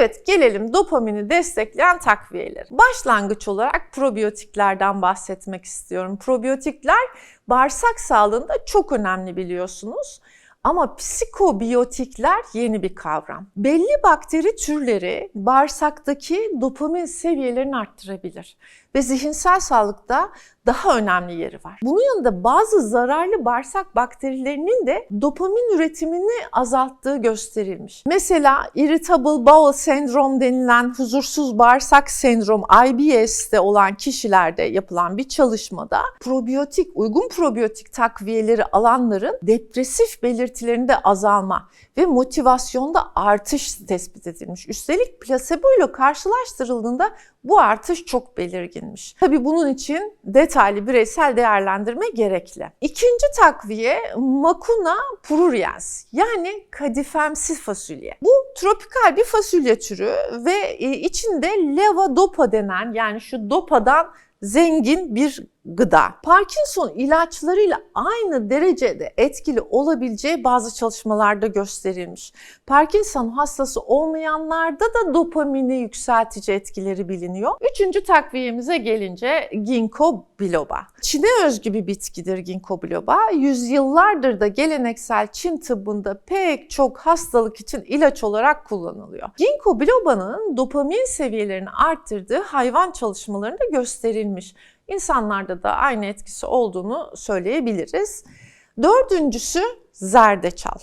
Evet gelelim dopamini destekleyen takviyeler. Başlangıç olarak probiyotiklerden bahsetmek istiyorum. Probiyotikler bağırsak sağlığında çok önemli biliyorsunuz. Ama psikobiyotikler yeni bir kavram. Belli bakteri türleri bağırsaktaki dopamin seviyelerini arttırabilir ve zihinsel sağlıkta daha önemli yeri var. Bunun yanında bazı zararlı bağırsak bakterilerinin de dopamin üretimini azalttığı gösterilmiş. Mesela irritable bowel syndrome denilen huzursuz bağırsak sendrom IBS'te olan kişilerde yapılan bir çalışmada probiyotik, uygun probiyotik takviyeleri alanların depresif belirtilerinde azalma ve motivasyonda artış tespit edilmiş. Üstelik plasebo ile karşılaştırıldığında bu artış çok belirginmiş. Tabii bunun için detaylı bireysel değerlendirme gerekli. İkinci takviye Macuna pruriens yani kadifemsi fasulye. Bu tropikal bir fasulye türü ve e, içinde levodopa denen yani şu dopadan zengin bir gıda. Parkinson ilaçlarıyla aynı derecede etkili olabileceği bazı çalışmalarda gösterilmiş. Parkinson hastası olmayanlarda da dopamini yükseltici etkileri biliniyor. Üçüncü takviyemize gelince ginkgo biloba. Çin'e özgü bir bitkidir ginkgo biloba. Yüzyıllardır da geleneksel Çin tıbbında pek çok hastalık için ilaç olarak kullanılıyor. Ginkgo biloba'nın dopamin seviyelerini arttırdığı hayvan çalışmalarında gösterilmiş. İnsanlarda da aynı etkisi olduğunu söyleyebiliriz. Dördüncüsü zerdeçal.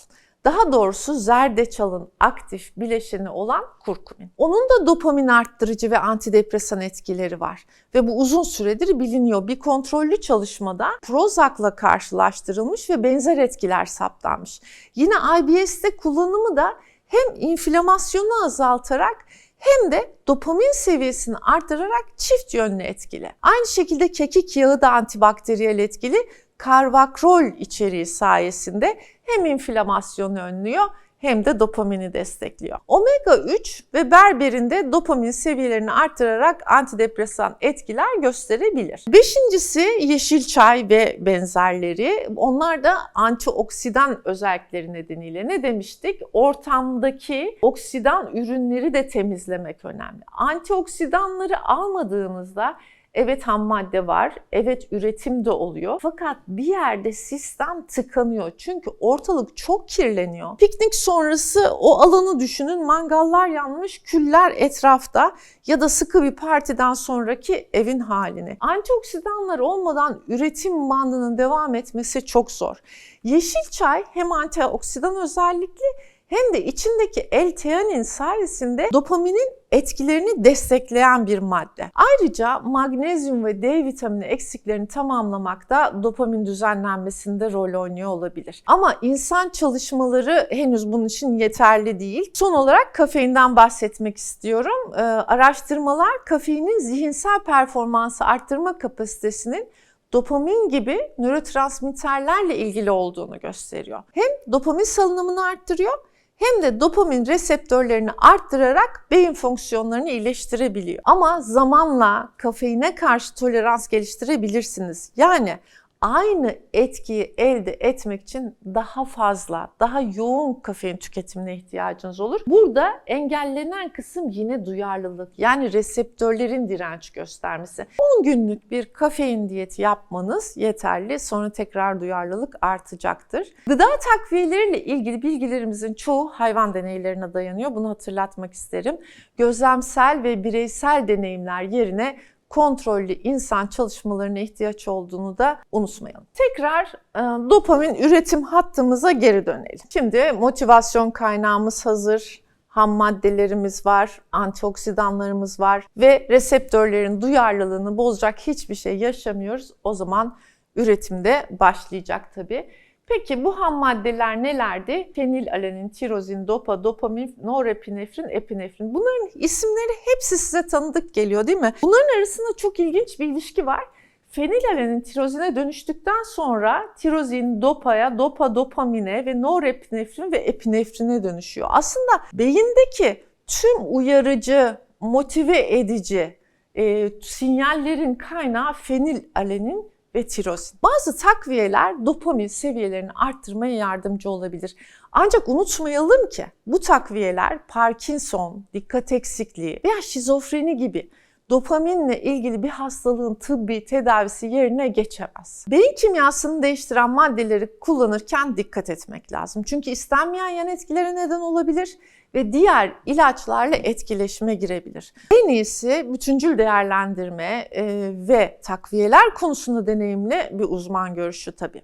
Daha doğrusu zerdeçalın aktif bileşeni olan kurkumin. Onun da dopamin arttırıcı ve antidepresan etkileri var. Ve bu uzun süredir biliniyor. Bir kontrollü çalışmada Prozac'la karşılaştırılmış ve benzer etkiler saptanmış. Yine IBS'te kullanımı da hem inflamasyonu azaltarak hem de dopamin seviyesini arttırarak çift yönlü etkili. Aynı şekilde kekik yağı da antibakteriyel etkili. Karvakrol içeriği sayesinde hem inflamasyonu önlüyor hem de dopamini destekliyor. Omega 3 ve berberinde dopamin seviyelerini arttırarak antidepresan etkiler gösterebilir. Beşincisi yeşil çay ve benzerleri. Onlar da antioksidan özellikleri nedeniyle ne demiştik? Ortamdaki oksidan ürünleri de temizlemek önemli. Antioksidanları almadığınızda Evet ham madde var, evet üretim de oluyor. Fakat bir yerde sistem tıkanıyor. Çünkü ortalık çok kirleniyor. Piknik sonrası o alanı düşünün. Mangallar yanmış, küller etrafta ya da sıkı bir partiden sonraki evin halini. Antioksidanlar olmadan üretim bandının devam etmesi çok zor. Yeşil çay hem antioksidan özellikli hem de içindeki L-teanin sayesinde dopaminin etkilerini destekleyen bir madde. Ayrıca magnezyum ve D vitamini eksiklerini tamamlamakta dopamin düzenlenmesinde rol oynuyor olabilir. Ama insan çalışmaları henüz bunun için yeterli değil. Son olarak kafeinden bahsetmek istiyorum. Ee, araştırmalar kafeinin zihinsel performansı arttırma kapasitesinin dopamin gibi nörotransmitterlerle ilgili olduğunu gösteriyor. Hem dopamin salınımını arttırıyor hem de dopamin reseptörlerini arttırarak beyin fonksiyonlarını iyileştirebiliyor. Ama zamanla kafeine karşı tolerans geliştirebilirsiniz. Yani aynı etkiyi elde etmek için daha fazla, daha yoğun kafein tüketimine ihtiyacınız olur. Burada engellenen kısım yine duyarlılık. Yani reseptörlerin direnç göstermesi. 10 günlük bir kafein diyeti yapmanız yeterli. Sonra tekrar duyarlılık artacaktır. Gıda takviyeleriyle ilgili bilgilerimizin çoğu hayvan deneylerine dayanıyor. Bunu hatırlatmak isterim. Gözlemsel ve bireysel deneyimler yerine kontrollü insan çalışmalarına ihtiyaç olduğunu da unutmayalım. Tekrar e, dopamin üretim hattımıza geri dönelim. Şimdi motivasyon kaynağımız hazır, ham maddelerimiz var, antioksidanlarımız var ve reseptörlerin duyarlılığını bozacak hiçbir şey yaşamıyoruz. O zaman üretimde başlayacak tabii. Peki bu ham maddeler nelerdi? Fenilalanin, tirozin, dopa, dopamin, norepinefrin, epinefrin. Bunların isimleri hepsi size tanıdık geliyor değil mi? Bunların arasında çok ilginç bir ilişki var. Fenilalanin tirozine dönüştükten sonra tirozin dopaya, dopa dopamine ve norepinefrin ve epinefrine dönüşüyor. Aslında beyindeki tüm uyarıcı, motive edici e, sinyallerin kaynağı fenilalanin ve tirosin. Bazı takviyeler dopamin seviyelerini arttırmaya yardımcı olabilir. Ancak unutmayalım ki bu takviyeler Parkinson, dikkat eksikliği veya şizofreni gibi dopaminle ilgili bir hastalığın tıbbi tedavisi yerine geçemez. Beyin kimyasını değiştiren maddeleri kullanırken dikkat etmek lazım. Çünkü istenmeyen yan etkilere neden olabilir ve diğer ilaçlarla etkileşime girebilir. En iyisi bütüncül değerlendirme e, ve takviyeler konusunda deneyimli bir uzman görüşü tabii.